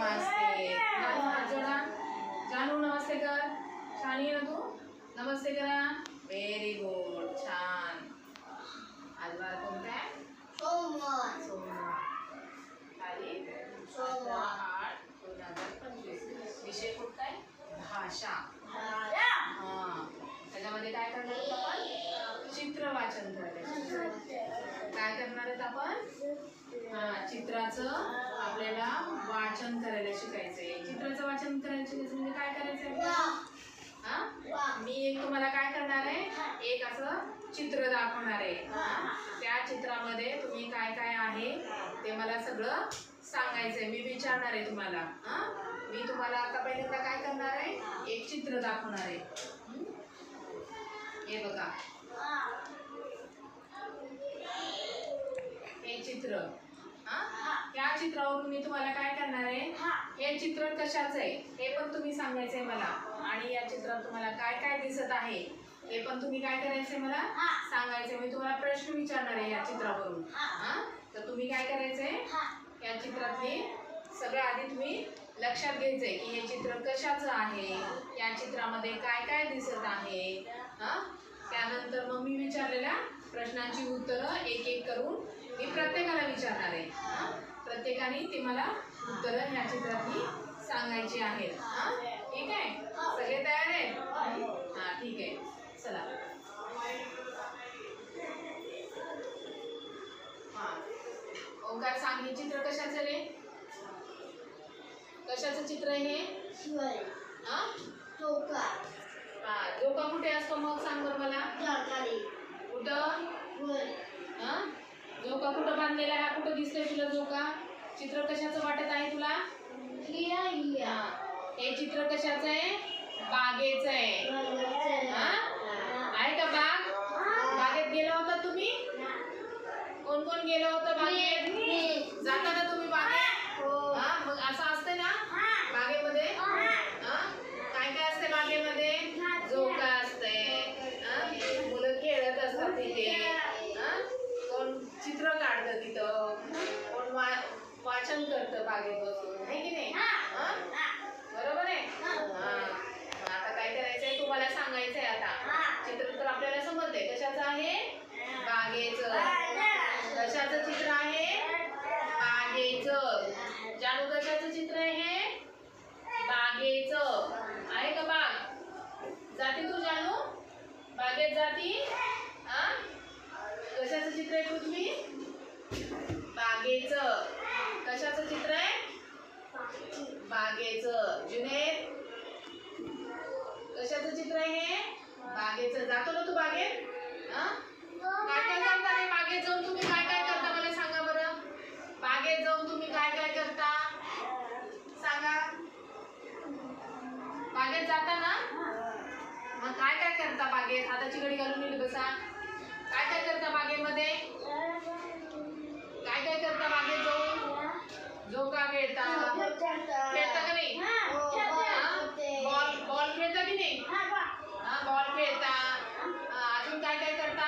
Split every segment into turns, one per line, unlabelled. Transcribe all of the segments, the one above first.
नमस्ते. जानू हात जोडा जानू नमस्ते कर. छान ये ना तू? नमस्ते करा. व्हेरी गुड छान. आज वार कोणता आहे?
सोमवार.
सोमवार. तारीख?
सोमवार.
आठ दोन हजार पंचवीस विषय कुठला आहे भाषा
राजा
हा त्याच्यामध्ये काय करणार आहोत आपण चित्र वाचन करायचं काय करणार आहेत आपण हा चित्राचं आपल्याला वाचन करायला शिकायचंय. चित्राचं वाचन करायला शिकायचं म्हणजे काय करायचंय? हा? मी एक तुम्हाला काय करणार आहे? एक असं चित्र दाखवणार आहे? त्या चित्रामध्ये तुम्ही काय काय आहे ते मला सगळं सांगायचंय. मी विचारणार आहे तुम्हाला. हा? मी तुम्हाला आता पहिल्यांदा काय करणार आहे? एक चित्र दाखवणार आहे. हं? हे बघा. हे चित्र. हा? या चित्रावरून मी तुम्हाला काय करणार आहे? हे. चित्र कशाचं आहे? हे पण तुम्ही सांगायचंय मला. आणि या चित्रात तुम्हाला काय काय दिसत आहे? हे पण तुम्ही काय करायचंय मला? सांगायचंय. मी तुम्हाला प्रश्न विचारणार आहे या चित्रावरून. हा. तर तुम्ही काय करायचंय? या चित्रातले सगळं आधी तुम्ही लक्षात घ्यायचंय की हे चित्र कशाचं आहे? या चित्रामध्ये काय काय दिसत आहे? हा? त्यानंतर मग मी विचारलेल्या प्रश्नांची उत्तरं एक एक करून मी प्रत्येकाला विचारणार आहे? प्रत्येकाने ती मला उत्तरं ह्या चित्रातली सांगायची आहेत. हा? ठीक आहे? सगळे तयार आहेत? हा ठीक आहे. चला. हा. ओंकार सांग हे चित्र कशाचं रे? कशाचं चित्र आहे हे? हा? हा कुठे असतो मग सांग बरं मला. कुठं? हा? झोका कुठं बांधलेला आहे? हा कुठं दिसतोय तुला झोका चित्र कशाचं वाटत आहे तुला?
हिया हिया
हा. चित्र कशाचं आहे? बागेचं आहे. हा? आहे का बाग? बागेत गेला होता तुम्ही? कोण कोण गेलं होतं बागेत? जाताना तुम्ही बागेचं जातो ना तू बागेत काय काय करता रे? बागेत जाऊन तुम्ही काय काय करता मला सांगा बरं. बागेत जाऊन तुम्ही काय काय करता? सांगा. बागेत जाता ना? मग काय काय करता बागेत हाताची घडी घालून येईल बसा. काय काय करता बागेमध्ये काय काय करता बागेत जाऊन? झोका खेळता खेळता का नाही बॉल बॉल खेळता की नाही हा बॉल खेळता अजून काय काय करता?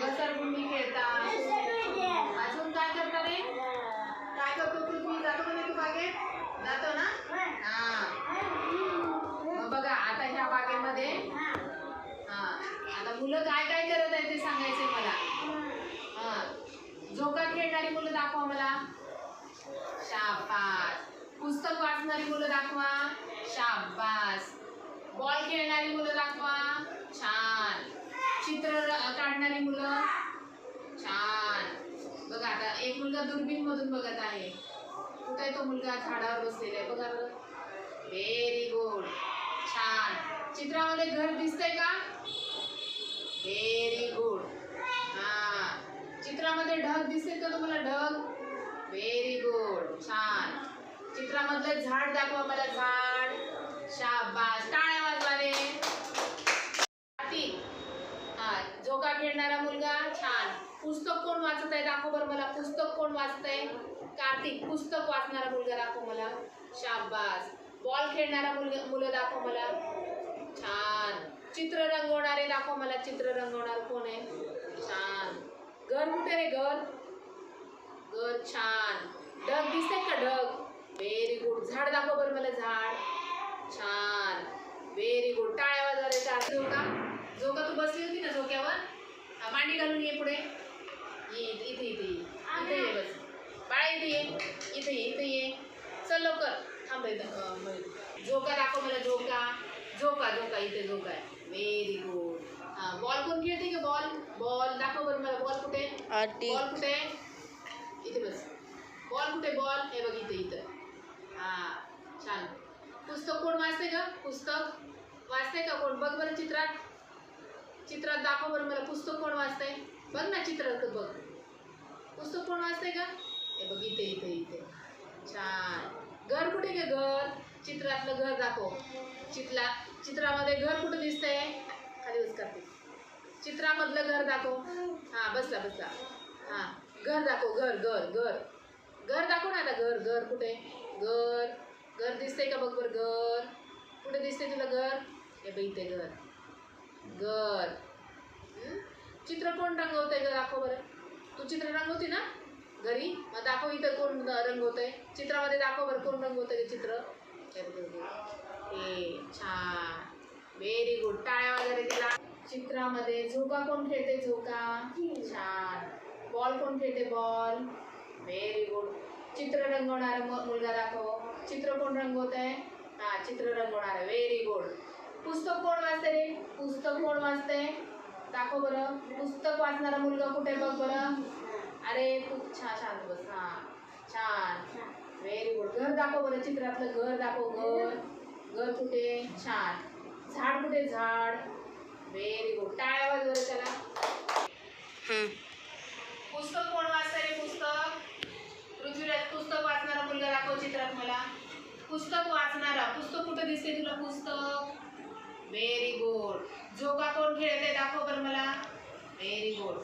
घसरगुंडी खेळता. अजून काय करता रे? काय करतो पृथ्वी जातो का नाही तू बागेत जातो ना? हा. बघा आता ह्या बागेमध्ये हा. आता मुलं काय काय करत आहेत ते सांगायचे मला. हा. झोका खेळणारी मुलं दाखवा मला. शाबास. पुस्तक वाचणारी मुलं दाखवा. शाबास. बॉल खेळणारी मुलं दाखवा. छान. चित्र काढणारी मुलं. छान. बघा आता एक मुलगा दुर्बीन मधून बघत आहे. कुठे तो मुलगा? झाडावर बसलेला आहे. बघा बरं. व्हेरी गुड छान. चित्रामध्ये घर दिसतंय का? व्हेरी गुड हा. चित्रामध्ये ढग दिसते का तुम्हाला ढग? व्हेरी गुड छान. चित्रामधलं झाड दाखवा मला. झाड. शाबास टाळ्या वाजवा रे कार्तिक हा झोका खेळणारा मुलगा छान पुस्तक कोण वाचत आहे? दाखव बरं मला. पुस्तक कोण वाचत आहे? कार्तिक पुस्तक वाचणारा मुलगा दाखव मला. शाबास. बॉल खेळणारा मुलगा मुलं दाखव मला. छान. चित्र रंगवणारे दाखव मला. चित्र रंगवणार कोण आहे? छान. घर कुठे रे घर? घर छान. ढग दिसते का ढग? व्हेरी गुड झाड दाखव बरं मला झाड. छान. व्हेरी गुड टाळ्या वाजवायच्या झोका. झोका तू बसली होती ना झोक्यावर? मांडी घालून ये पुढे. ये इथे इथे इथे ये. इथे ये बस. बाळा इथे ये. इथे ये इथे ये. चल लवकर. थांब इथं. झोका दाखव मला झोका. झोका झोका इथे झोका आहे. व्हेरी गुड हा बॉल कोण खेळते का बॉल बॉल दाखव बरं मला बॉल कुठे? बॉल कुठे? इथे बस. बॉल कुठे बॉल हे बघ इथे इथं. हा छान. पुस्तक कोण वाचते का पुस्तक. वाचते का कोण? बघ बरं चित्रात. चित्रात दाखव बरं मला पुस्तक कोण वाचतंय? बघ ना चित्रात बघ. पुस्तक कोण वाचते का हे बघ इथे इथे इथे. छान. घर कुठे गे घर? चित्रातलं घर दाखव. चित्रा चित्रामध्ये घर कुठं दिसतंय? खाली बस करते. चित्रामधलं घर दाखव. हां बसला बसला. हां घर दाखव घर घर घर. घर दाखव ना आता घर घर कुठे? घर. घर दिसतंय का बघ बरं घर? कुठे दिसतंय तुला घर? हे बघ इथे घर. घर. चित्र कोण रंगवतंय ग? दाखव बरं. तू चित्र रंगवते ना? घरी? मग दाखव इथं कोण रंगवतंय. चित्रामध्ये दाखव बरं कोण रंगवतंय ते चित्र. हे छान. व्हेरी गुड टाळ्या वगैरे तिला चित्रामध्ये झोका कोण खेळते? झोका. छान. बॉल कोण खेळते? बॉल व्हेरी गुड चित्र रंगवणारा मुलगा दाखव. चित्र कोण रंगवत आहे हा चित्र रंगवणार. व्हेरी गुड पुस्तक कोण वाचते रे? पुस्तक कोण दाखव बरं. पुस्तक वाचणारा मुलगा कुठे बघ बरं. अरे खूप छान शांत बस. हा छान. व्हेरी गुड घर दाखव बरं चित्रातलं. घर दाखव घर. घर कुठे? छान. झाड कुठे? झाड. व्हेरी गुड टाळ्या वाजव बरं त्याला. पुस्तक कोण वाचतंय रे पुस्तक? पृथ्वीराज पुस्तक वाचणारा मुलगा दाखव चित्रात मला. पुस्तक वाचणारा. पुस्तक कुठं दिसते तुला पुस्तक? व्हेरी गुड झोका कोण खेळते दाखव बरं मला. व्हेरी गुड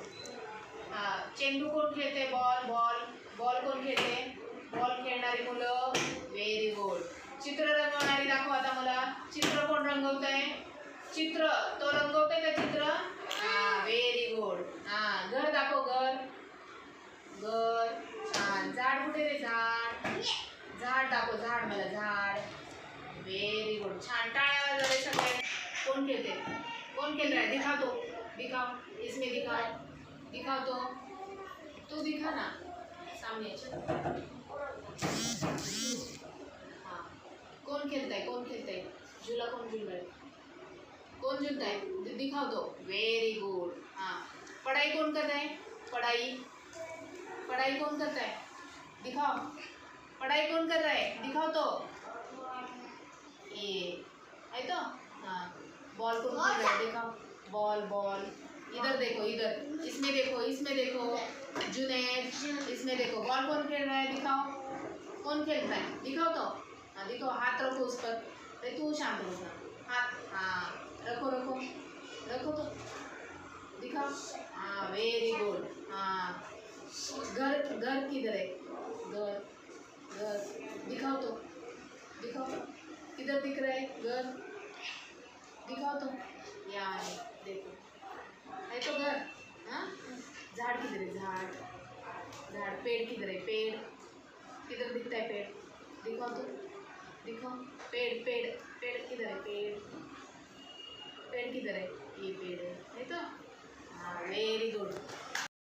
हा चेंडू कोण खेळते बॉल बॉल बॉल कोण खेळते बॉल खेळणारी मुलं. व्हेरी गुड चित्र रंगवणारी दाखव आता मला. चित्र कोण रंगवत आहे चित्र. तो रंगवतोय का चित्र? हा व्हेरी गुड हा घर दाखव घर. घर. छान. झाड कुठे रे? झाड. झाड दाखव झाड मला झाड. व्हेरी गुड छान सगळे कोण खेळते कोण खेळ रहा है? दिखा तो दिखाओ। इसमें दिखाओ। दिखाओ तो। तू दिखा ना। सामने। हाँ। कौन खेलता है? कौन खेलता है? झूला कौन झूल रहा है? कौन झूलता है? दि- दिखाओ तो। वेरी गुड हाँ। पढ़ाई कौन करता है? पढ़ाई। पढ़ाई कौन करता है? दिखाओ। पढ़ाई कौन कर रहा है? दिखाओ तो। ये तो हाँ बॉल को देखा। बॉल बॉल इधर देखो इधर। इसमें देखो इसमें देखो जुनेद इसमें देखो। बॉल कौन खेल रहा है दिखाओ। कौन खेलता रहा है? दिखाओ तो। हाँ दिखाओ हाथ रखो उस पर। अरे तू शांत हो हाथ हाँ रखो रखो तो दिखाओ हाँ वेरी गुड हाँ घर घर किधर है घर घर दिखाओ तो दिखाओ किधर दिख रहा है घर दिखाओ तो. यहाँ है देखो. है तो घर हाँ? झाड़ किधर है झाड़. झाड़, पेड़ किधर है पेड़. किधर दिखता है पेड़? दिखाओ तो. दिखाओ पेड़ पेड़ पेड़ किधर है पेड़. पेड़ किधर है ये पेड़ है है तो? हाँ वेरी गुड